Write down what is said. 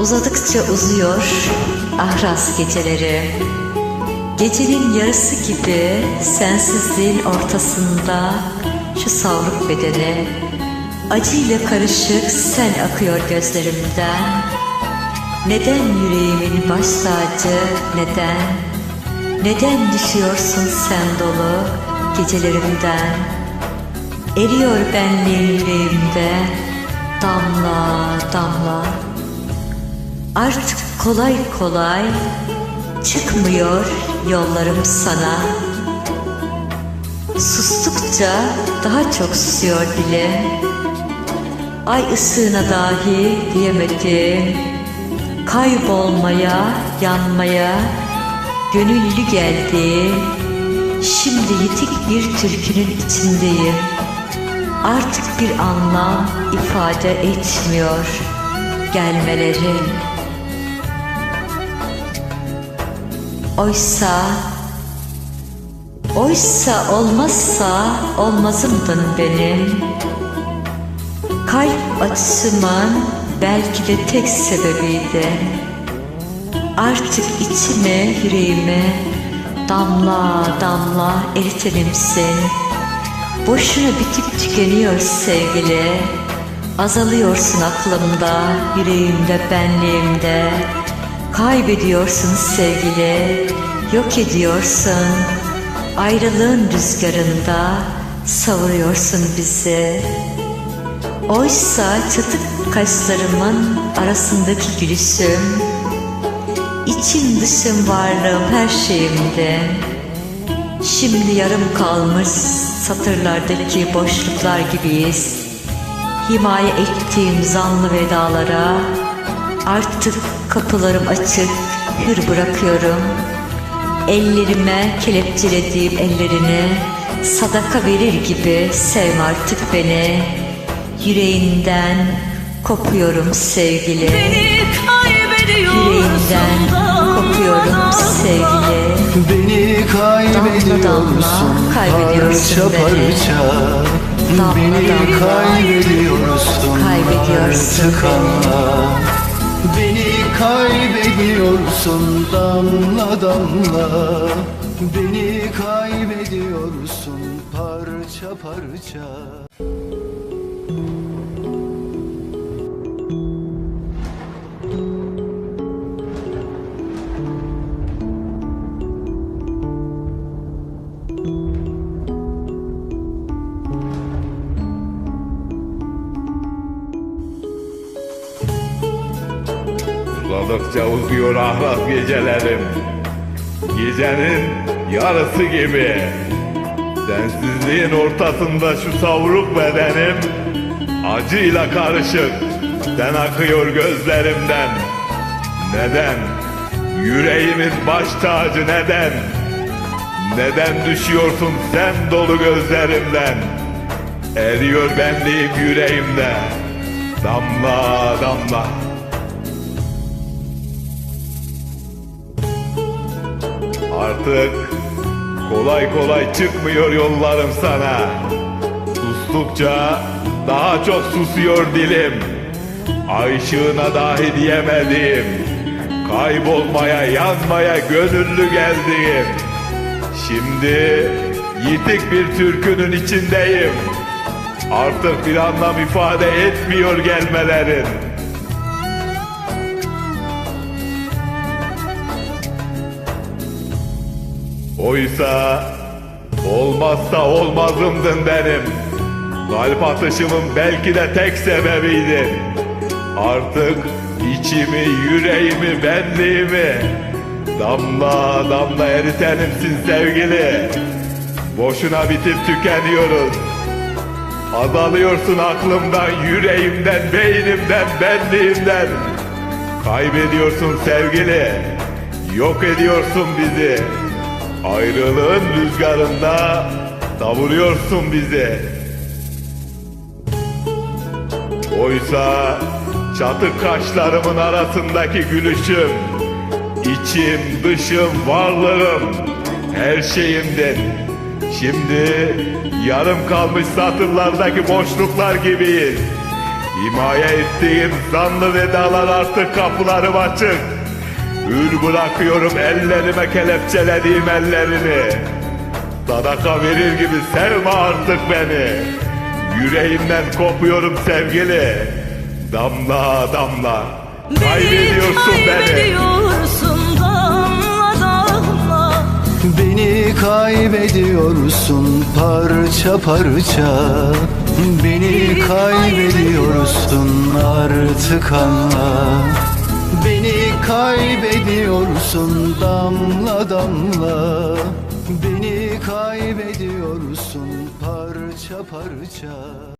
Uzadıkça uzuyor ahras geceleri. Gecenin yarısı gibi sensizliğin ortasında şu savruk bedeni acıyla karışık sen akıyor gözlerimden. Neden yüreğimin baş tacı, neden neden düşüyorsun sen dolu gecelerimden? Eriyor benliğin yüreğimde damla damla. Artık kolay kolay çıkmıyor yollarım sana. Sustukça daha çok susuyor dilim. Ay ışığına dahi diyemedim. Kaybolmaya, yanmaya gönüllü geldim. Şimdi yitik bir türkünün içindeyim. Artık bir anlam ifade etmiyor gelmelerin. Oysa, oysa olmazsa olmazımdın benim. Kalp açısımın belki de tek sebebiydi. Artık içime, yüreğime damla damla eritenimsin. Boşuna bitip tükeniyor sevgili. Azalıyorsun aklımda, yüreğimde, benliğimde. Kaybediyorsun sevgili, yok ediyorsun. Ayrılığın rüzgarında savuruyorsun bizi. Oysa çatık kaşlarımın arasındaki gülüşüm, içim dışım varlığım her şeyimdi. Şimdi yarım kalmış satırlardaki boşluklar gibiyiz. Himaye ettiğim zanlı vedalara artık kapılarım açık, hür bırakıyorum. Ellerime kelepçelediğim ellerini sadaka verir gibi sevme artık beni. Yüreğinden kopuyorum sevgili. Beni kaybediyorsun sevgili. Beni kaybediyorsun. Parça parça. Damla Beni damla kaybediyorsun. Kaybediyorsun artık anla Beni kaybediyorsun. Damla damla. Beni kaybediyorsun. Parça parça Uzadıkça uzuyor ahraz gecelerim Gecenin yarısı gibi Sensizliğin ortasında şu savruk bedenim Acıyla karışık Sen akıyor gözlerimden Neden? Yüreğimin baş tacı neden? Neden düşüyorsun sen dolu gözlerimden? Eriyor benliğim yüreğimde Damla damla Artık kolay kolay çıkmıyor yollarım sana. Sustukça daha çok susuyor dilim. Ay dahi diyemedim. Kaybolmaya, yanmaya gönüllü geldim. Şimdi yitik bir türkünün içindeyim. Artık bir anlam ifade etmiyor gelmelerin. Oysa olmazsa olmazımdın benim. Kalp atışımın belki de tek sebebiydin. Artık içimi, yüreğimi, benliğimi damla damla eritenimsin sevgili. Boşuna bitip tükeniyoruz. Azalıyorsun aklımdan, yüreğimden, beynimden, benliğimden. Kaybediyorsun sevgili. Yok ediyorsun bizi. Ayrılığın rüzgarında savuruyorsun bizi. Oysa çatık kaşlarımın arasındaki gülüşüm, içim, dışım, varlığım, her şeyimdin. Şimdi yarım kalmış satırlardaki boşluklar gibiyiz. Himaye ettiğim zanlı vedalar artık kapılarım açık. Ür bırakıyorum ellerime kelepçelediğim ellerini. Sadaka verir gibi sevme artık beni. Yüreğimden kopuyorum sevgili. Damla damla kaybediyorsun beni. kaybediyorsun kaybediyorsun parça parça. Beni kaybediyorsun artık anla. Beni kaybediyorsun damla damla. Beni kaybediyorsun parça parça